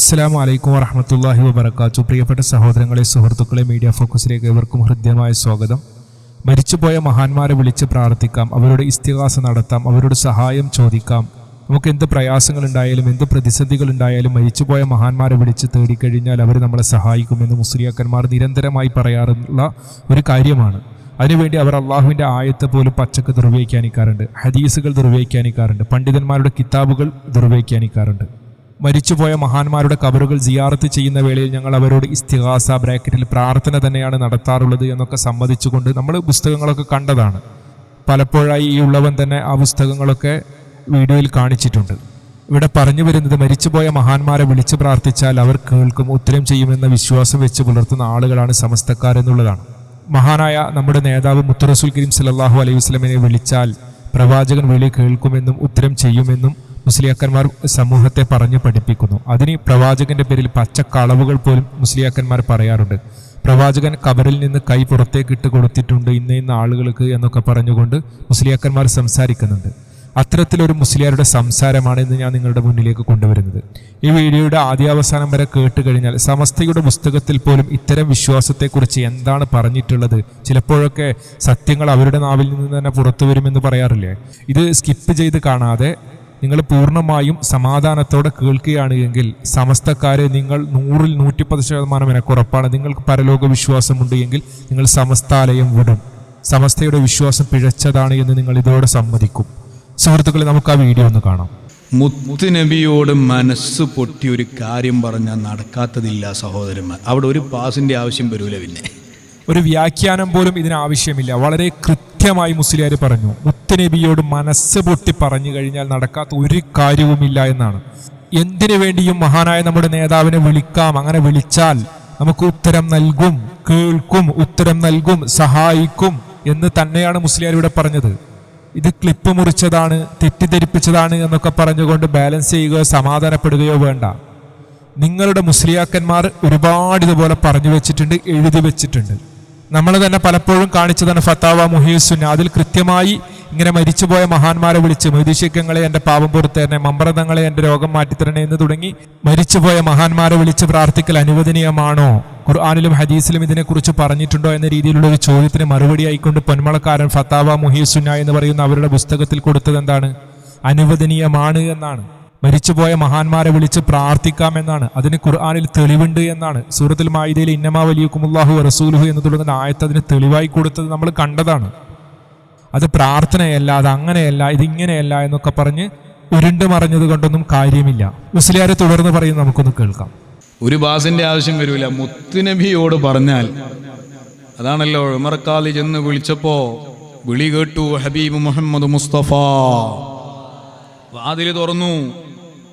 അസ്സാം വലൈക്കും വറഹമത്തല്ലാഹി വബർക്കാത്തു പ്രിയപ്പെട്ട സഹോദരങ്ങളെ സുഹൃത്തുക്കളെ മീഡിയ ഫോക്കസിലേക്ക് ഇവർക്കും ഹൃദ്യമായ സ്വാഗതം. മരിച്ചുപോയ മഹാന്മാരെ വിളിച്ച് പ്രാർത്ഥിക്കാം. അവരുടെ ഇസ്തിഹാസ നടത്താം. അവരുടെ സഹായം ചോദിക്കാം. നമുക്ക് എന്ത് പ്രയാസങ്ങൾ ഉണ്ടായാലും എന്ത് പ്രതിസന്ധികൾ ഉണ്ടായാലും മരിച്ചുപോയ മഹാന്മാരെ വിളിച്ച് തേടിക്കഴിഞ്ഞാൽ അവർ നമ്മളെ സഹായിക്കുമെന്ന് മുസ്ലിയാക്കന്മാർ നിരന്തരമായി പറയാറുള്ള ഒരു കാര്യമാണ്. അതിനുവേണ്ടി അവർ അള്ളാഹുവിന്റെ ആയത്തെ പോലും പച്ചക്ക് ദുർവ്യാഖ്യാനിക്കാറുണ്ട്. ഹദീസുകൾ ദുർവ്യാഖ്യാനിക്കാറുണ്ട്. പണ്ഡിതന്മാരുടെ കിതാബുകൾ ദുർവ്യാഖ്യാനിക്കാറുണ്ട്. മരിച്ചുപോയ മഹാന്മാരുടെ കബറുകൾ സിയാറത്ത് ചെയ്യുന്ന വേളയിൽ ഞങ്ങൾ അവരോട് ഇസ്തിഹാസ ബ്രാക്കറ്റിൽ പ്രാർത്ഥന തന്നെയാണ് നടത്താറുള്ളത് എന്നൊക്കെ സമ്മതിച്ചുകൊണ്ട് നമ്മൾ പുസ്തകങ്ങളൊക്കെ കണ്ടതാണ്. പലപ്പോഴായി ഈ ഉള്ളവൻ തന്നെ ആ പുസ്തകങ്ങളൊക്കെ വീഡിയോയിൽ കാണിച്ചിട്ടുണ്ട്. ഇവിടെ പറഞ്ഞു വരുന്നത് മരിച്ചുപോയ മഹാന്മാരെ വിളിച്ചു പ്രാർത്ഥിച്ചാൽ അവർ കേൾക്കും ഉത്തരം ചെയ്യുമെന്ന വിശ്വാസം വെച്ച് പുലർത്തുന്ന ആളുകളാണ് സമസ്തക്കാരെന്നുള്ളതാണ്. മഹാനായ നമ്മുടെ നേതാവ് മുത്തറസുൽ കരീം സലാഹു അലൈഹി വസ്ലമിനെ വിളിച്ചാൽ പ്രവാചകൻ വിളി കേൾക്കുമെന്നും ഉത്തരം ചെയ്യുമെന്നും മുസ്ലിയാക്കന്മാർ സമൂഹത്തെ പറഞ്ഞു പഠിപ്പിക്കുന്നു. അതിന് പ്രവാചകന്റെ പേരിൽ പച്ചക്കളവുകൾ പോലും മുസ്ലിയാക്കന്മാർ പറയാറുണ്ട്. പ്രവാചകൻ കബറിൽ നിന്ന് കൈ പുറത്തേക്ക് ഇട്ട് കൊടുത്തിട്ടുണ്ട് ഇന്ന ഇന്ന ആളുകൾക്ക് എന്നൊക്കെ പറഞ്ഞുകൊണ്ട് മുസ്ലിയാക്കന്മാർ സംസാരിക്കുന്നുണ്ട്. അത്തരത്തിലൊരു മുസ്ലിയാരുടെ സംസാരമാണ് ഇന്ന് ഞാൻ നിങ്ങളുടെ മുന്നിലേക്ക് കൊണ്ടുവരുന്നത്. ഈ വീഡിയോയുടെ ആദ്യാവസാനം വരെ കേട്ട് കഴിഞ്ഞാൽ സമസ്തയുടെ പുസ്തകത്തിൽ പോലും ഇത്തരം വിശ്വാസത്തെക്കുറിച്ച് എന്താണ് പറഞ്ഞിട്ടുള്ളത്? ചിലപ്പോഴൊക്കെ സത്യങ്ങൾ അവരുടെ നാവിൽ നിന്ന് തന്നെ പുറത്തു വരുമെന്ന് പറയാറില്ലേ? ഇത് സ്കിപ്പ് ചെയ്ത് കാണാതെ നിങ്ങൾ പൂർണമായും സമാധാനത്തോടെ കേൾക്കുകയാണ് എങ്കിൽ സമസ്തക്കാരെ നിങ്ങൾ നൂറിൽ നൂറ്റിപ്പത് ശതമാനം എനിക്ക് ഉറപ്പാണ്. നിങ്ങൾക്ക് പരലോക വിശ്വാസമുണ്ട് എങ്കിൽ നിങ്ങൾ സമസ്താലയം വിടും. സമസ്തയുടെ വിശ്വാസം പിഴച്ചതാണ് എന്ന് നിങ്ങൾ ഇതോടെ സമ്മതിക്കും. സുഹൃത്തുക്കളെ നമുക്ക് ആ വീഡിയോ ഒന്ന് കാണാം. മുത്തുനബിയോട് മനസ്സ് പൊട്ടി ഒരു കാര്യം പറഞ്ഞാൽ നടക്കാത്തതില്ല സഹോദരന്മാർ. അവിടെ ഒരു പാസിന്റെ ആവശ്യം വരൂല പിന്നെ. ഒരു വ്യാഖ്യാനം പോലും ഇതിന് ആവശ്യമില്ല. വളരെ കൃത്യമായി മുസ്ലിയാർ പറഞ്ഞു മുത്തനബിയോട് മനസ്സ് പൊട്ടി പറഞ്ഞു കഴിഞ്ഞാൽ നടക്കാത്ത ഒരു കാര്യവുമില്ല എന്നാണ്. എന്തിനു വേണ്ടിയും മഹാനായ നമ്മുടെ നേതാവിനെ വിളിക്കാം അങ്ങനെ വിളിച്ചാൽ നമുക്ക് ഉത്തരം നൽകും കേൾക്കും ഉത്തരം നൽകും സഹായിക്കും എന്ന് തന്നെയാണ് മുസ്ലിയാർ ഇവിടെ പറഞ്ഞത്. ഇത് ക്ലിപ്പ് മുറിച്ചതാണ് തെറ്റിദ്ധരിപ്പിച്ചതാണ് എന്നൊക്കെ പറഞ്ഞുകൊണ്ട് ബാലൻസ് ചെയ്യുകയോ സമാധാനപ്പെടുകയോ വേണ്ട. നിങ്ങളുടെ മുസ്ലിയാക്കന്മാർ ഒരുപാട് ഇതുപോലെ പറഞ്ഞു വെച്ചിട്ടുണ്ട് എഴുതി വെച്ചിട്ടുണ്ട്. നമ്മൾ തന്നെ പലപ്പോഴും കാണിച്ചതാണ് ഫത്താവ മുഹീസുന്ന അതിൽ കൃത്യമായി ഇങ്ങനെ മരിച്ചുപോയ മഹാന്മാരെ വിളിച്ച് മൈദീശിക്കങ്ങളെ എന്റെ പാപം പുറത്തേരണേ മമ്പ്രതങ്ങളെ എന്റെ രോഗം മാറ്റിത്തരണേ എന്ന് തുടങ്ങി മരിച്ചുപോയ മഹാന്മാരെ വിളിച്ച് പ്രാർത്ഥിക്കൽ അനുവദനീയമാണോ? ഖുർആാനിലും ഹദീസിലും ഇതിനെക്കുറിച്ച് പറഞ്ഞിട്ടുണ്ടോ എന്ന രീതിയിലുള്ള ഒരു ചോദ്യത്തിന് മറുപടി ആയിക്കൊണ്ട് പൊന്മളക്കാരൻ ഫത്താവ മുഹീസുന്ന എന്ന് പറയുന്ന അവരുടെ പുസ്തകത്തിൽ കൊടുത്തത് എന്താണ്? അനുവദനീയമാണ് എന്നാണ്. മരിച്ചുപോയ മഹാന്മാരെ വിളിച്ച് പ്രാർത്ഥിക്കാമെന്നാണ് അതിന് ഖുർആാനിൽ തെളിവുണ്ട് എന്നാണ്. സൂറത്തിൽ മായിദയിൽ ഇന്നമാ വലിയക്കുമുല്ലാഹു റസൂലുഹു എന്ന് തുടങ്ങുന്ന ആയത്ത് അതിന് തെളിവായി കൊടുത്തത് നമ്മൾ കണ്ടതാണ്. അത് പ്രാർത്ഥനയല്ല അത് അങ്ങനെയല്ല ഇതിങ്ങനെയല്ല എന്നൊക്കെ പറഞ്ഞ് ഉരുണ്ട് മറിഞ്ഞത് കൊണ്ടൊന്നും കാര്യമില്ല. മുസ്ലിയാരെ തുടർന്ന് പറയുന്നത് നമുക്കൊന്ന് കേൾക്കാം. ഒരു ബാസിന്റെ ആവശ്യം വരൂല. മുത്തുനബിയോട് പറഞ്ഞാൽ അതാണല്ലോ ഉമർക്കാലി ചെന്ന് വിളിച്ചപ്പോ വിളി കേട്ടു ഹബീബ് മുഹമ്മദ് മുസ്തഫ. വാതിൽ തുറന്നു.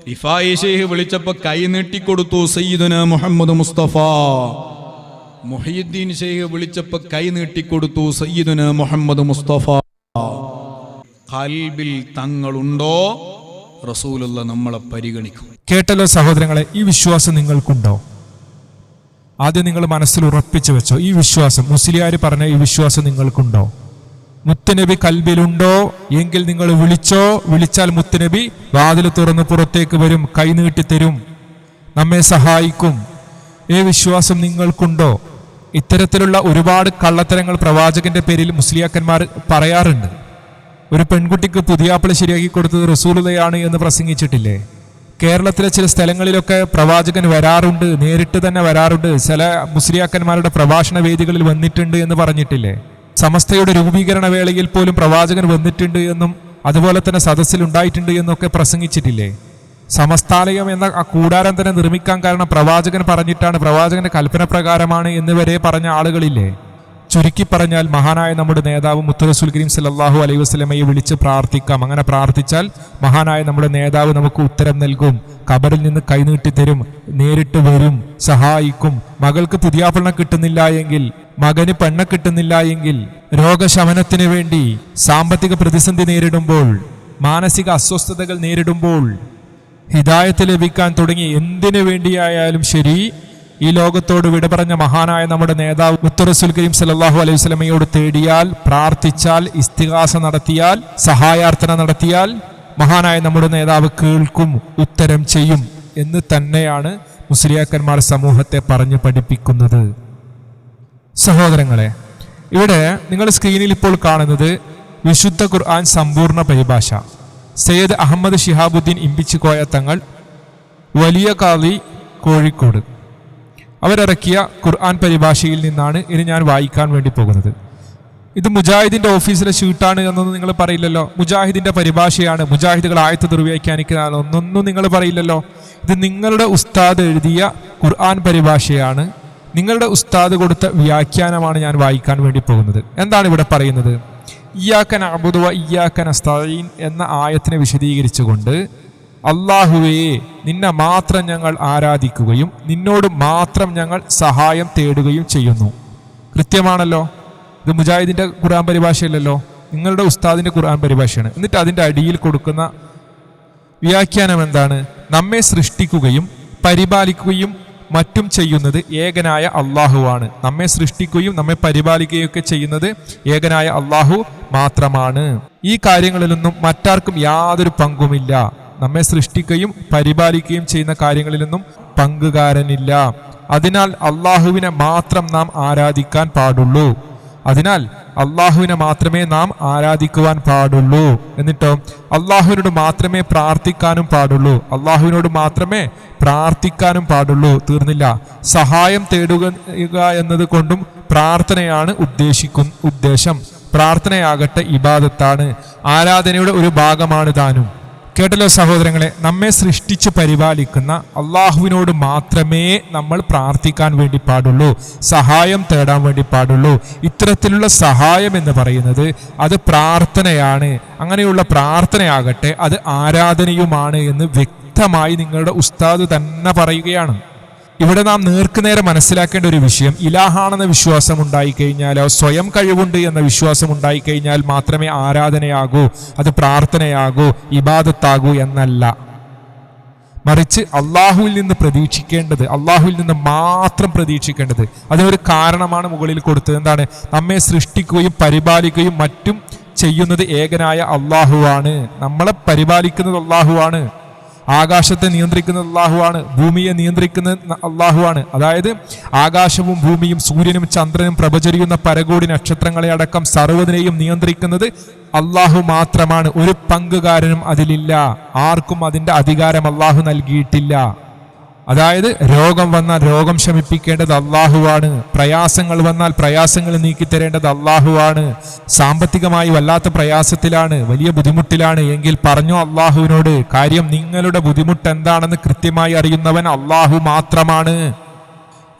ഇഫായി ഷെയ്ഖ് വിളിച്ചപ്പോ കൈ നീട്ടിക്കൊടുത്തു സയ്യിദുന മുഹമ്മദ് മുസ്തഫ. മുഹീദ്ദീൻ ഷെയ്ഖ് വിളിച്ചപ്പോ കൈ നീട്ടിക്കൊടുത്തു സയ്യിദുന മുഹമ്മദ് മുസ്തഫ. കൽബിൽ തങ്ങളുണ്ടോ? റസൂലുള്ള നമ്മളെ പരിഗണിക്കും. കേട്ടല്ലോ സഹോദരങ്ങളെ ഈ വിശ്വാസം നിങ്ങൾക്കുണ്ടോ? ആദ്യം നിങ്ങൾ മനസ്സിൽ ഉറപ്പിച്ചു വെച്ചോ ഈ വിശ്വാസം മുസ്ലിയാർ പറഞ്ഞ ഈ വിശ്വാസം നിങ്ങൾക്കുണ്ടോ? മുത്തനബി കൽബിലുണ്ടോ എങ്കിൽ നിങ്ങൾ വിളിച്ചോ? വിളിച്ചാൽ മുത്തനബി വാതിൽ തുറന്ന് പുറത്തേക്ക് വരും കൈനീട്ടി തരും. നമ്മെ സഹായിക്കും. ഈ വിശ്വാസം നിങ്ങൾക്കുണ്ടോ? ഇത്തരത്തിലുള്ള ഒരുപാട് കള്ളത്തരങ്ങൾ പ്രവാചകന്റെ പേരിൽ മുസ്ലിയാക്കന്മാർ പറയാറുണ്ട്. ഒരു പെൺകുട്ടിക്ക് പുതിയാപ്പിള ശരിയാക്കി കൊടുത്തത് റസൂലുതയാണ് എന്ന് പ്രസംഗിച്ചിട്ടില്ലേ? കേരളത്തിലെ ചില സ്ഥലങ്ങളിലൊക്കെ പ്രവാചകൻ വരാറുണ്ട് നേരിട്ട് തന്നെ വരാറുണ്ട്. ചില മുസ്ലിയാക്കന്മാരുടെ പ്രഭാഷണ വേദികളിൽ വന്നിട്ടുണ്ട് എന്ന് പറഞ്ഞിട്ടില്ലേ? സമസ്തയുടെ രൂപീകരണ വേളയിൽ പോലും പ്രവാചകൻ വന്നിട്ടുണ്ട് എന്നും അതുപോലെ തന്നെ സദസ്സിൽ ഉണ്ടായിട്ടുണ്ട് എന്നൊക്കെ പ്രസംഗിച്ചിട്ടില്ലേ? സമസ്താലയം എന്ന ആ കൂടാരം തന്നെ നിർമ്മിക്കാൻ കാരണം പ്രവാചകൻ പറഞ്ഞിട്ടാണ് പ്രവാചകന്റെ കൽപ്പന പ്രകാരമാണ് എന്നിവരെ പറഞ്ഞ ആളുകളില്ലേ? ചുരുക്കി പറഞ്ഞാൽ മഹാനായ നമ്മുടെ നേതാവ് മുത്തറസുൽ കരീം സല്ലല്ലാഹു അലൈഹി വസ്ലമയെ വിളിച്ച് പ്രാർത്ഥിക്കാം. അങ്ങനെ പ്രാർത്ഥിച്ചാൽ മഹാനായ നമ്മുടെ നേതാവ് നമുക്ക് ഉത്തരം നൽകും. കബറിൽ നിന്ന് കൈനീട്ടി തരും നേരിട്ട് വരും സഹായിക്കും. മകൾക്ക് പുതിയാപ്പിള കിട്ടുന്നില്ല എങ്കിൽ മകന് പെണ്ണ കിട്ടുന്നില്ല എങ്കിൽ രോഗശമനത്തിന് വേണ്ടി സാമ്പത്തിക പ്രതിസന്ധി നേരിടുമ്പോൾ മാനസിക അസ്വസ്ഥതകൾ നേരിടുമ്പോൾ ഹിദായത്ത് ലഭിക്കാൻ തുടങ്ങി എന്തിനു വേണ്ടിയായാലും ശരി ഈ ലോകത്തോട് വിട പറഞ്ഞ മഹാനായ നമ്മുടെ നേതാവ് മുത്തറസുൽ കരീം സലാഹു അലൈഹി സ്വലമയോട് തേടിയാൽ പ്രാർത്ഥിച്ചാൽ ഇസ്തിഹാസ നടത്തിയാൽ സഹായാർത്ഥന നടത്തിയാൽ മഹാനായ നമ്മുടെ നേതാവ് കേൾക്കും ഉത്തരം ചെയ്യും എന്ന് തന്നെയാണ് മുസ്ലിയാക്കന്മാർ സമൂഹത്തെ പറഞ്ഞു പഠിപ്പിക്കുന്നത്. സഹോദരങ്ങളെ ഇവിടെ നിങ്ങൾ സ്ക്രീനിൽ ഇപ്പോൾ കാണുന്നത് വിശുദ്ധ ഖുർആൻ സമ്പൂർണ പരിഭാഷ. സയ്യദ് അഹമ്മദ് ഷിഹാബുദ്ദീൻ ഇമ്പിച്ചുകോയ തങ്ങൾ വലിയ കാളി കോഴിക്കോട്. അവരിറക്കിയ ഖുർആൻ പരിഭാഷയിൽ നിന്നാണ് ഇനി ഞാൻ വായിക്കാൻ വേണ്ടി പോകുന്നത്. ഇത് മുജാഹിദിന്റെ ഓഫീസിലെ ഷൂട്ടാണ് എന്നൊന്നും നിങ്ങൾ പറയില്ലല്ലോ. മുജാഹിദിന്റെ പരിഭാഷയാണ്. മുജാഹിദുകൾ ആയത്ത് ദുർവ്യാഖ്യാനിക്കുന്നതാണ്. ഒന്നൊന്നും നിങ്ങൾ പറയില്ലല്ലോ. ഇത് നിങ്ങളുടെ ഉസ്താദ് എഴുതിയ ഖുർആൻ പരിഭാഷയാണ്. നിങ്ങളുടെ ഉസ്താദ് കൊടുത്ത വ്യാഖ്യാനമാണ് ഞാൻ വായിക്കാൻ വേണ്ടി പോകുന്നത്. എന്താണ് ഇവിടെ പറയുന്നത്? ഇയാക്കൻ അബുദുവ ഇയാക്കൻ അസ്തീൻ എന്ന ആയത്തിനെ വിശദീകരിച്ചുകൊണ്ട് അള്ളാഹുവേ നിന്നെ മാത്രം ഞങ്ങൾ ആരാധിക്കുകയും നിന്നോട് മാത്രം ഞങ്ങൾ സഹായം തേടുകയും ചെയ്യുന്നു. കൃത്യമാണല്ലോ. ഇത് മുജാഹിദിന്റെ ഖുർആൻ പരിഭാഷയില്ലല്ലോ. നിങ്ങളുടെ ഉസ്താദിന്റെ ഖുർആൻ പരിഭാഷയാണ്. എന്നിട്ട് അതിന്റെ അടിയിൽ കൊടുക്കുന്ന വ്യാഖ്യാനം എന്താണ്? നമ്മെ സൃഷ്ടിക്കുകയും പരിപാലിക്കുകയും മറ്റും ചെയ്യുന്നത് ഏകനായ അള്ളാഹുവാണ് നമ്മെ സൃഷ്ടിക്കുകയും നമ്മെ പരിപാലിക്കുകയും ഒക്കെ ചെയ്യുന്നത് ഏകനായ അള്ളാഹു മാത്രമാണ്. ഈ കാര്യങ്ങളിലൊന്നും മറ്റാർക്കും യാതൊരു പങ്കുമില്ല. നമ്മെ സൃഷ്ടിക്കുകയും പരിപാലിക്കുകയും ചെയ്യുന്ന കാര്യങ്ങളിൽ നിന്നും പങ്കുകാരനില്ല. അതിനാൽ അള്ളാഹുവിനെ മാത്രം നാം ആരാധിക്കാൻ പാടുള്ളൂ. അതിനാൽ അള്ളാഹുവിനെ മാത്രമേ നാം ആരാധിക്കുവാൻ പാടുള്ളൂ. എന്നിട്ടോ അള്ളാഹുവിനോട് മാത്രമേ പ്രാർത്ഥിക്കാനും പാടുള്ളൂ. അള്ളാഹുവിനോട് മാത്രമേ പ്രാർത്ഥിക്കാനും പാടുള്ളൂ. തീർന്നില്ല. സഹായം തേടുക എന്നത് കൊണ്ടും പ്രാർത്ഥനയാണ് ഉദ്ദേശിക്കും ഉദ്ദേശം. പ്രാർത്ഥനയാകട്ടെ ഇബാദത്താണ്. ആരാധനയുടെ ഒരു ഭാഗമാണ് താനും. കേട്ടല്ലോ സഹോദരങ്ങളെ നമ്മെ സൃഷ്ടിച്ച് പരിപാലിക്കുന്ന അള്ളാഹുവിനോട് മാത്രമേ നമ്മൾ പ്രാർത്ഥിക്കാൻ വേണ്ടി പാടുള്ളൂ സഹായം തേടാൻ വേണ്ടി പാടുള്ളൂ. ഇത്തരത്തിലുള്ള സഹായം എന്ന് പറയുന്നത് അത് പ്രാർത്ഥനയാണ്. അങ്ങനെയുള്ള പ്രാർത്ഥനയാകട്ടെ അത് ആരാധനയുമാണ് എന്ന് വ്യക്തമായി നിങ്ങളുടെ ഉസ്താദ് തന്നെ പറയുകയാണ്. ഇവിടെ നാം നേർക്കുനേരെ മനസ്സിലാക്കേണ്ട ഒരു വിഷയം ഇലാഹാണെന്ന വിശ്വാസം ഉണ്ടായിക്കഴിഞ്ഞാൽ സ്വയം കഴിവുണ്ട് എന്ന വിശ്വാസം ഉണ്ടായിക്കഴിഞ്ഞാൽ മാത്രമേ ആരാധനയാകൂ അത് പ്രാർത്ഥനയാകൂ ഇബാദത്താകൂ എന്നല്ല. മറിച്ച് അള്ളാഹുവിൽ നിന്ന് പ്രതീക്ഷിക്കേണ്ടത് അള്ളാഹുവിൽ നിന്ന് മാത്രം പ്രതീക്ഷിക്കേണ്ടത് അതിനൊരു കാരണമാണ് മുകളിൽ കൊടുത്തത്. എന്താണ്? നമ്മെ സൃഷ്ടിക്കുകയും പരിപാലിക്കുകയും മറ്റും ചെയ്യുന്നത് ഏകനായ അള്ളാഹുവാണ്. നമ്മളെ പരിപാലിക്കുന്നത് അള്ളാഹുവാണ്. ആകാശത്തെ നിയന്ത്രിക്കുന്നത് അള്ളാഹുവാണ് ഭൂമിയെ നിയന്ത്രിക്കുന്നത് അള്ളാഹുവാണ്. അതായത് ആകാശവും ഭൂമിയും സൂര്യനും ചന്ദ്രനും പ്രഭചരിയുന്ന പരകോടി നക്ഷത്രങ്ങളെ അടക്കം സർവതിനെയും നിയന്ത്രിക്കുന്നത് അള്ളാഹു മാത്രമാണ്. ഒരു പങ്കുകാരനും അതിലില്ല. ആർക്കും അതിന്റെ അധികാരം അള്ളാഹു നൽകിയിട്ടില്ല. അതായത് രോഗം വന്നാൽ രോഗം ശമിപ്പിക്കേണ്ടത് അള്ളാഹുവാണ്. പ്രയാസങ്ങൾ വന്നാൽ പ്രയാസങ്ങൾ നീക്കിത്തരേണ്ടത് അള്ളാഹുവാണ്. സാമ്പത്തികമായി വല്ലാത്ത പ്രയാസത്തിലാണ് വലിയ ബുദ്ധിമുട്ടിലാണ്. എങ്കിൽ പറഞ്ഞു അള്ളാഹുവിനോട് കാര്യം നിങ്ങളുടെ ബുദ്ധിമുട്ട് എന്താണെന്ന് കൃത്യമായി അറിയുന്നവൻ അള്ളാഹു മാത്രമാണ്.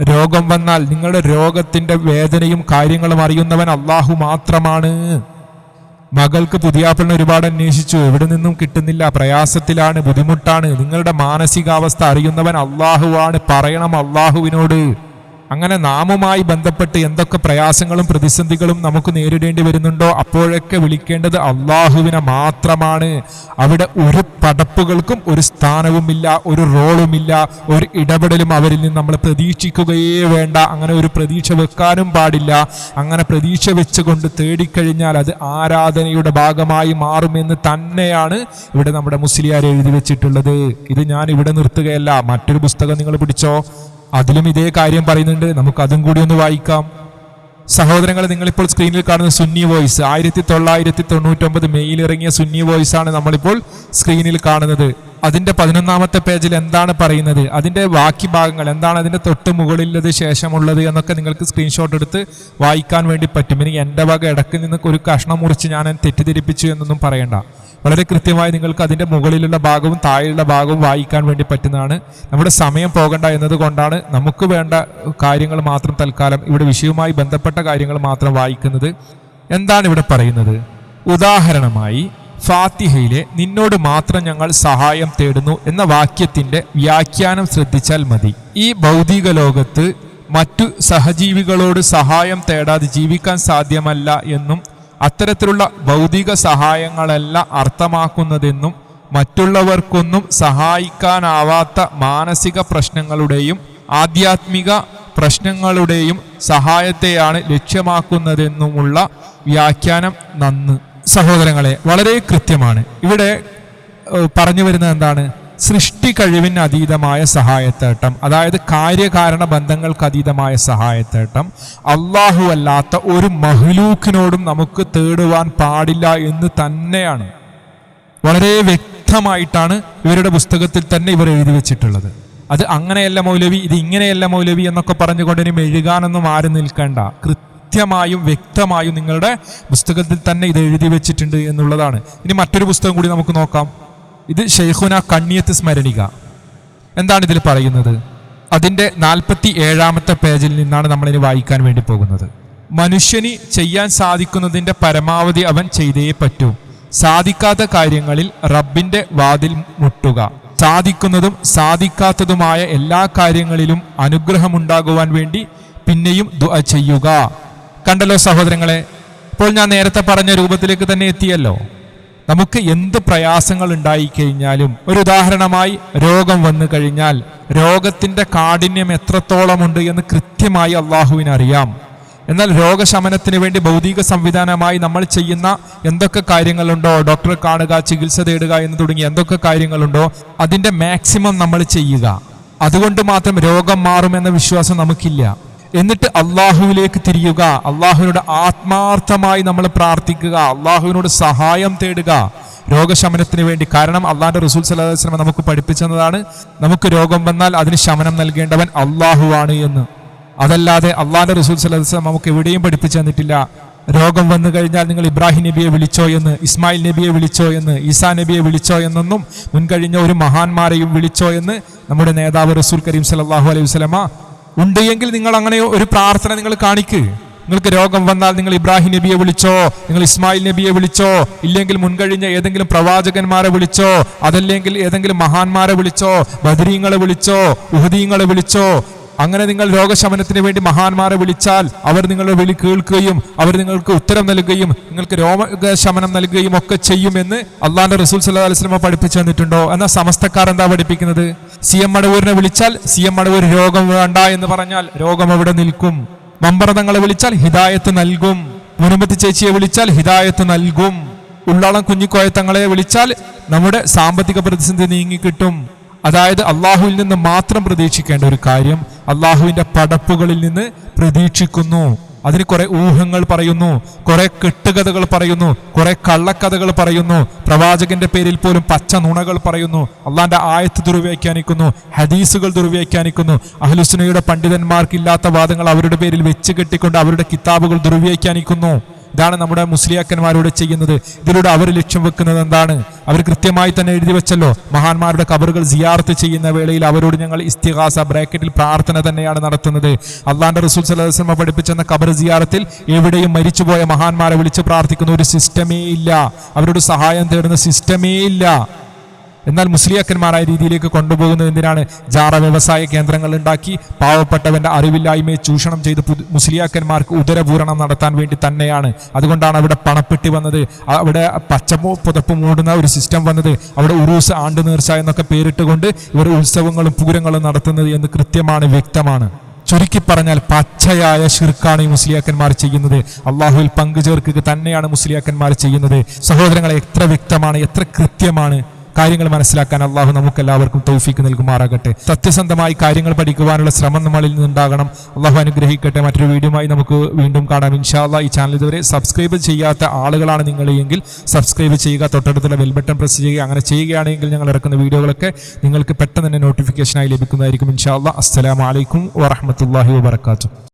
രോഗം വന്നാൽ നിങ്ങളുടെ രോഗത്തിന്റെ വേദനയും കാര്യങ്ങളും അറിയുന്നവൻ അള്ളാഹു മാത്രമാണ്. മകൾക്ക് പുതിയാപ്പിളിനെ ഒരുപാട് അന്വേഷിച്ചു. എവിടെ നിന്നും കിട്ടുന്നില്ല. പ്രയാസത്തിലാണ് ബുദ്ധിമുട്ടാണ്. നിങ്ങളുടെ മാനസികാവസ്ഥ അറിയുന്നവൻ അള്ളാഹുവാണ്. പറയണം അള്ളാഹുവിനോട്. അങ്ങനെ നാമുമായി ബന്ധപ്പെട്ട് എന്തൊക്കെ പ്രയാസങ്ങളും പ്രതിസന്ധികളും നമുക്ക് നേരിടേണ്ടി വരുന്നുണ്ടോ? അപ്പോഴൊക്കെ വിളിക്കേണ്ടത് അള്ളാഹുവിനെ മാത്രമാണ്. അവിടെ ഒരു പടപ്പുകൾക്കും ഒരു സ്ഥാനവുമില്ല ഒരു റോളുമില്ല ഒരു ഇടപെടലും അവരിൽ നിന്ന് നമ്മൾ പ്രതീക്ഷിക്കുകയേ വേണ്ട. അങ്ങനെ ഒരു പ്രതീക്ഷ വെക്കാനും പാടില്ല. അങ്ങനെ പ്രതീക്ഷ വെച്ചുകൊണ്ട് തേടിക്കഴിഞ്ഞാൽ അത് ആരാധനയുടെ ഭാഗമായി മാറുമെന്ന് തന്നെയാണ് ഇവിടെ നമ്മുടെ മുസ്ലിയാർ എഴുതി വെച്ചിട്ടുള്ളത്. ഇത് ഞാൻ ഇവിടെ നിർത്തുകയല്ല. മറ്റൊരു പുസ്തകം നിങ്ങൾ പിടിച്ചോ? അതിലും ഇതേ കാര്യം പറയുന്നുണ്ട്. നമുക്ക് അതും കൂടി ഒന്ന് വായിക്കാം. സഹോദരങ്ങളെ നിങ്ങളിപ്പോൾ സ്ക്രീനിൽ കാണുന്ന സുന്നി വോയിസ് ആയിരത്തി തൊള്ളായിരത്തി തൊണ്ണൂറ്റൊമ്പത് മെയ്യിൽ ഇറങ്ങിയ സുന്നി വോയിസ് ആണ് നമ്മളിപ്പോൾ സ്ക്രീനിൽ കാണുന്നത്. അതിന്റെ പതിനൊന്നാമത്തെ പേജിൽ എന്താണ് പറയുന്നത്? അതിന്റെ ബാക്കി ഭാഗങ്ങൾ എന്താണ് അതിന്റെ തൊട്ട് മുകളിലത് ശേഷമുള്ളത് എന്നൊക്കെ നിങ്ങൾക്ക് സ്ക്രീൻഷോട്ട് എടുത്ത് വായിക്കാൻ വേണ്ടി പറ്റും. ഇനി എന്റെ വക ഇടയ്ക്ക് നിന്ന് ഒരു കഷ്ണം മുറിച്ച് ഞാൻ തെറ്റിദ്ധരിപ്പിച്ചു എന്നൊന്നും പറയണ്ട. വളരെ കൃത്യമായി നിങ്ങൾക്ക് അതിന്റെ മുകളിലുള്ള ഭാഗവും താഴെയുള്ള ഭാഗവും വായിക്കാൻ വേണ്ടി പറ്റുന്നതാണ്. നമ്മുടെ സമയം പോകണ്ട എന്നതുകൊണ്ടാണ് നമുക്ക് വേണ്ട കാര്യങ്ങൾ മാത്രം തൽക്കാലം ഇവിടെ വിഷയവുമായി ബന്ധപ്പെട്ട കാര്യങ്ങൾ മാത്രം വായിക്കുന്നത്. എന്താണ് ഇവിടെ പറയുന്നത്? ഉദാഹരണമായി ഫാത്തിഹയിലെ നിന്നോട് മാത്രം ഞങ്ങൾ സഹായം തേടുന്നു എന്ന വാക്യത്തിന്റെ വ്യാഖ്യാനം ശ്രദ്ധിച്ചാൽ മതി. ഈ ഭൗതിക ലോകത്ത് മറ്റു സഹജീവികളോട് സഹായം തേടാതെ ജീവിക്കാൻ സാധ്യമല്ല എന്നും അത്തരത്തിലുള്ള ഭൗതിക സഹായങ്ങളല്ല അർത്ഥമാക്കുന്നതെന്നും മറ്റുള്ളവർക്കൊന്നും സഹായിക്കാനാവാത്ത മാനസിക പ്രശ്നങ്ങളുടെയും ആധ്യാത്മിക പ്രശ്നങ്ങളുടെയും സഹായത്തെയാണ് ലക്ഷ്യമാക്കുന്നതെന്നുമുള്ള വ്യാഖ്യാനം നന്ന്. സഹോദരങ്ങളെ വളരെ കൃത്യമാണ്. ഇവിടെ പറഞ്ഞു വരുന്നത് എന്താണ്? സൃഷ്ടി കഴിവിന് അതീതമായ സഹായത്തേട്ടം. അതായത് കാര്യകാരണ ബന്ധങ്ങൾക്ക് അതീതമായ സഹായത്തേട്ടം. അള്ളാഹു അല്ലാത്ത ഒരു മഹ്ലൂക്കിനോടും നമുക്ക് തേടുവാൻ പാടില്ല എന്ന് തന്നെയാണ്. വളരെ വ്യക്തമായിട്ടാണ് ഇവരുടെ പുസ്തകത്തിൽ തന്നെ ഇവർ എഴുതി വെച്ചിട്ടുള്ളത്. അത് അങ്ങനെയല്ല മൗലവി ഇത് ഇങ്ങനെയല്ല മൗലവി എന്നൊക്കെ പറഞ്ഞുകൊണ്ട് ഇനി എഴുകാനൊന്നും ആരും നിൽക്കേണ്ട. കൃത്യമായും വ്യക്തമായും നിങ്ങളുടെ പുസ്തകത്തിൽ തന്നെ ഇത് എഴുതി വെച്ചിട്ടുണ്ട് എന്നുള്ളതാണ്. ഇനി മറ്റൊരു പുസ്തകം കൂടി നമുക്ക് നോക്കാം. ഇത് ഷെയ്ഖുന കണ്ണിയത്ത് സ്മരണിക. എന്താണ് ഇതിൽ പറയുന്നത്? അതിന്റെ നാൽപ്പത്തി ഏഴാമത്തെ പേജിൽ നിന്നാണ് നമ്മൾ ഇനി വായിക്കാൻ വേണ്ടി പോകുന്നത്. മനുഷ്യന് ചെയ്യാൻ സാധിക്കുന്നതിന്റെ പരമാവധി അവൻ ചെയ്തേ പറ്റൂ. സാധിക്കാത്ത കാര്യങ്ങളിൽ റബ്ബിന്റെ വാതിൽ മുട്ടുക. സാധിക്കുന്നതും സാധിക്കാത്തതുമായ എല്ലാ കാര്യങ്ങളിലും അനുഗ്രഹമുണ്ടാകുവാൻ വേണ്ടി പിന്നെയും ദുആ ചെയ്യുക. കണ്ടല്ലോ സഹോദരങ്ങളെ ഇപ്പോൾ ഞാൻ നേരത്തെ പറഞ്ഞ രൂപത്തിലേക്ക് തന്നെ എത്തിയല്ലോ. നമുക്ക് എന്ത് പ്രയാസങ്ങൾ ഉണ്ടായിക്കഴിഞ്ഞാലും ഒരു ഉദാഹരണമായി രോഗം വന്നു കഴിഞ്ഞാൽ രോഗത്തിന്റെ കാഠിന്യം എത്രത്തോളമുണ്ട് എന്ന് കൃത്യമായി അള്ളാഹുവിന് അറിയാം എന്നാൽ രോഗശമനത്തിന് വേണ്ടി ഭൗതിക സംവിധാനമായി നമ്മൾ ചെയ്യുന്ന എന്തൊക്കെ കാര്യങ്ങളുണ്ടോ ഡോക്ടറെ കാണുക ചികിത്സ തേടുക എന്ന് തുടങ്ങി എന്തൊക്കെ കാര്യങ്ങളുണ്ടോ അതിന്റെ മാക്സിമം നമ്മൾ ചെയ്യുക. അതുകൊണ്ട് മാത്രം രോഗം മാറുമെന്ന വിശ്വാസം നമുക്കില്ല. എന്നിട്ട് അള്ളാഹുവിലേക്ക് തിരിയുക. അള്ളാഹുവിനോട് ആത്മാർത്ഥമായി നമ്മൾ പ്രാർത്ഥിക്കുക. അള്ളാഹുവിനോട് സഹായം തേടുക. രോഗശമനത്തിന് വേണ്ടി. കാരണം അള്ളാഹിന്റെ റസൂൽ വസല്ലം നമുക്ക് പഠിപ്പിച്ചതാണ് നമുക്ക് രോഗം വന്നാൽ അതിന് ശമനം നൽകേണ്ടവൻ അള്ളാഹുവാണ് എന്ന്. അതല്ലാതെ അള്ളാഹിന്റെ റസൂൽ വസല്ലം നമുക്ക് എവിടെയും പഠിപ്പിച്ചു തന്നിട്ടില്ല. രോഗം വന്നു കഴിഞ്ഞാൽ നിങ്ങൾ ഇബ്രാഹിം നബിയെ വിളിച്ചോ എന്ന് ഇസ്മായിൽ നബിയെ വിളിച്ചോ എന്ന് ഈസാ നബിയെ വിളിച്ചോ എന്നൊന്നും മുൻകഴിഞ്ഞ ഒരു മഹാന്മാരെയും വിളിച്ചോ എന്ന് നമ്മുടെ നേതാവ് റസൂൽ കരീം സലാഹു അലൈഹി വസല്ലമ ഉണ്ട് എങ്കിൽ നിങ്ങൾ അങ്ങനെ ഒരു പ്രാർത്ഥന നിങ്ങൾ കാണിക്ക്. നിങ്ങൾക്ക് രോഗം വന്നാൽ നിങ്ങൾ ഇബ്രാഹിം നബിയെ വിളിച്ചോ നിങ്ങൾ ഇസ്മായിൽ നബിയെ വിളിച്ചോ ഇല്ലെങ്കിൽ മുൻകഴിഞ്ഞ ഏതെങ്കിലും പ്രവാചകന്മാരെ വിളിച്ചോ അതല്ലെങ്കിൽ ഏതെങ്കിലും മഹാന്മാരെ വിളിച്ചോ ബദരീങ്ങളെ വിളിച്ചോ ഉഹദീങ്ങളെ വിളിച്ചോ അങ്ങനെ നിങ്ങൾ രോഗശമനത്തിന് വേണ്ടി മഹാന്മാരെ വിളിച്ചാൽ അവർ നിങ്ങളുടെ വിളി കേൾക്കുകയും അവർ നിങ്ങൾക്ക് ഉത്തരം നൽകുകയും നിങ്ങൾക്ക് രോഗശമനം നൽകുകയും ഒക്കെ ചെയ്യുമെന്ന് അള്ളാന്റെ റസൂൽ സല്ലല്ലാഹു അലൈഹി വസല്ലം പഠിപ്പിച്ചു തന്നിട്ടുണ്ടോ? എന്നാൽ സമസ്തക്കാർ എന്താ പഠിപ്പിക്കുന്നത്? സി എം മടവൂരിനെ വിളിച്ചാൽ സി എം മടവൂർ രോഗം വേണ്ട എന്ന് പറഞ്ഞാൽ രോഗം അവിടെ നിൽക്കും. മമ്പറതങ്ങളെ വിളിച്ചാൽ ഹിദായത്ത് നൽകും. മുനുമ്പത്തി ചേച്ചിയെ വിളിച്ചാൽ ഹിദായത്ത് നൽകും. ഉള്ളാളം കുഞ്ഞിക്കോയത്തങ്ങളെ വിളിച്ചാൽ നമ്മുടെ സാമ്പത്തിക പ്രതിസന്ധി നീങ്ങിക്കിട്ടും അതായത് അള്ളാഹുവിൽ നിന്ന് മാത്രം പ്രതീക്ഷിക്കേണ്ട ഒരു കാര്യം അള്ളാഹുവിന്റെ പടപ്പുകളിൽ നിന്ന് പ്രതീക്ഷിക്കുന്നു. അതിന് കുറെ ഊഹങ്ങൾ പറയുന്നു കുറെ കെട്ടുകഥകൾ പറയുന്നു കുറെ കള്ളക്കഥകൾ പറയുന്നു പ്രവാചകന്റെ പേരിൽ പോലും പച്ച നുണകൾ പറയുന്നു അള്ളാന്റെ ആയത്ത് ദുർവ്യാഖ്യാനിക്കുന്നു ഹദീസുകൾ ദുർവ്യാഖ്യാനിക്കുന്നു അഹ്ലുസുനയുടെ പണ്ഡിതന്മാർക്കില്ലാത്ത വാദങ്ങൾ അവരുടെ പേരിൽ വെച്ച് കെട്ടിക്കൊണ്ട് അവരുടെ കിതാബുകൾ ദുർവ്യാഖ്യാനിക്കുന്നു. ഇതാണ് നമ്മുടെ മുസ്ലിയാക്കന്മാരോട് ചെയ്യുന്നത്. ഇതിലൂടെ അവർ ലക്ഷ്യം വെക്കുന്നത് എന്താണ്? അവർ കൃത്യമായി തന്നെ എഴുതി വെച്ചല്ലോ. മഹാന്മാരുടെ കബറുകൾ സിയാർത്ത് ചെയ്യുന്ന വേളയിൽ അവരോട് ഞങ്ങൾ ഇസ്തിഹാസ ബ്രാക്കറ്റിൽ പ്രാർത്ഥന തന്നെയാണ് നടത്തുന്നത്. അള്ളാന്റെ റസൂൽ സലഹസ്മ പഠിപ്പിച്ചെന്ന കബർ സിയാറത്തിൽ എവിടെയും മരിച്ചുപോയ മഹാന്മാരെ വിളിച്ച് പ്രാർത്ഥിക്കുന്ന ഒരു സിസ്റ്റമേ ഇല്ല. അവരോട് സഹായം തേടുന്ന സിസ്റ്റമേ ഇല്ല. എന്നാൽ മുസ്ലിയാക്കന്മാരായ രീതിയിലേക്ക് കൊണ്ടുപോകുന്നത് എന്തിനാണ്? ജാറ വ്യവസായ കേന്ദ്രങ്ങൾ ഉണ്ടാക്കി പാവപ്പെട്ടവന്റെ അറിവില്ലായ്മയെ ചൂഷണം ചെയ്ത് മുസ്ലിയാക്കന്മാർക്ക് ഉദരപൂരണം നടത്താൻ വേണ്ടി തന്നെയാണ്. അതുകൊണ്ടാണ് അവിടെ പണപ്പെട്ടി വന്നത്. അവിടെ പച്ചപ്പോ പുതപ്പ് മൂടുന്ന ഒരു സിസ്റ്റം വന്നത്. അവിടെ ഉറൂസ് ആണ്ട് നേർച്ച എന്നൊക്കെ പേരിട്ടുകൊണ്ട് ഇവർ ഉത്സവങ്ങളും പൂരങ്ങളും നടത്തുന്നത് എന്ന് കൃത്യമാണ് വ്യക്തമാണ്. ചുരുക്കി പറഞ്ഞാൽ പച്ചയായ ഷിർക്കാണ് ഈ മുസ്ലിയാക്കന്മാർ ചെയ്യുന്നത്. അള്ളാഹുവിൽ പങ്കുചേർക്കുക തന്നെയാണ് മുസ്ലിയാക്കന്മാർ ചെയ്യുന്നത്. സഹോദരങ്ങളെ എത്ര വ്യക്തമാണ് എത്ര കൃത്യമാണ്. കാര്യങ്ങൾ മനസ്സിലാക്കാൻ അള്ളാഹു നമുക്ക് എല്ലാവർക്കും തൗഫീക്ക് നൽകുമാറാകട്ടെ. സത്യസന്ധമായി കാര്യങ്ങൾ പഠിക്കുവാനുള്ള ശ്രമം നമ്മളിൽ നിന്നുണ്ടാകണം. അള്ളാഹു അനുഗ്രഹിക്കട്ടെ. മറ്റൊരു വീഡിയോയുമായി നമുക്ക് വീണ്ടും കാണാം. ഇൻഷാല്ല ഈ ചാനൽ ഇതുവരെ സബ്സ്ക്രൈബ് ചെയ്യാത്ത ആളുകളാണ് നിങ്ങൾ എങ്കിൽ സബ്സ്ക്രൈബ് ചെയ്യുക. തൊട്ടടുത്തുള്ള ബെൽ ബട്ടൺ പ്രസ് ചെയ്യുക. അങ്ങനെ ചെയ്യുകയാണെങ്കിൽ ഞങ്ങൾ ഇറക്കുന്ന വീഡിയോകളൊക്കെ നിങ്ങൾക്ക് പെട്ടെന്ന് തന്നെ നോട്ടിഫിക്കേഷനായി ലഭിക്കുന്നതായിരിക്കും ഇൻഷാല്ല അസ്സലാമലൈക്കും വാഹമത്തല്ലാഹി വാബർക്കാത്തു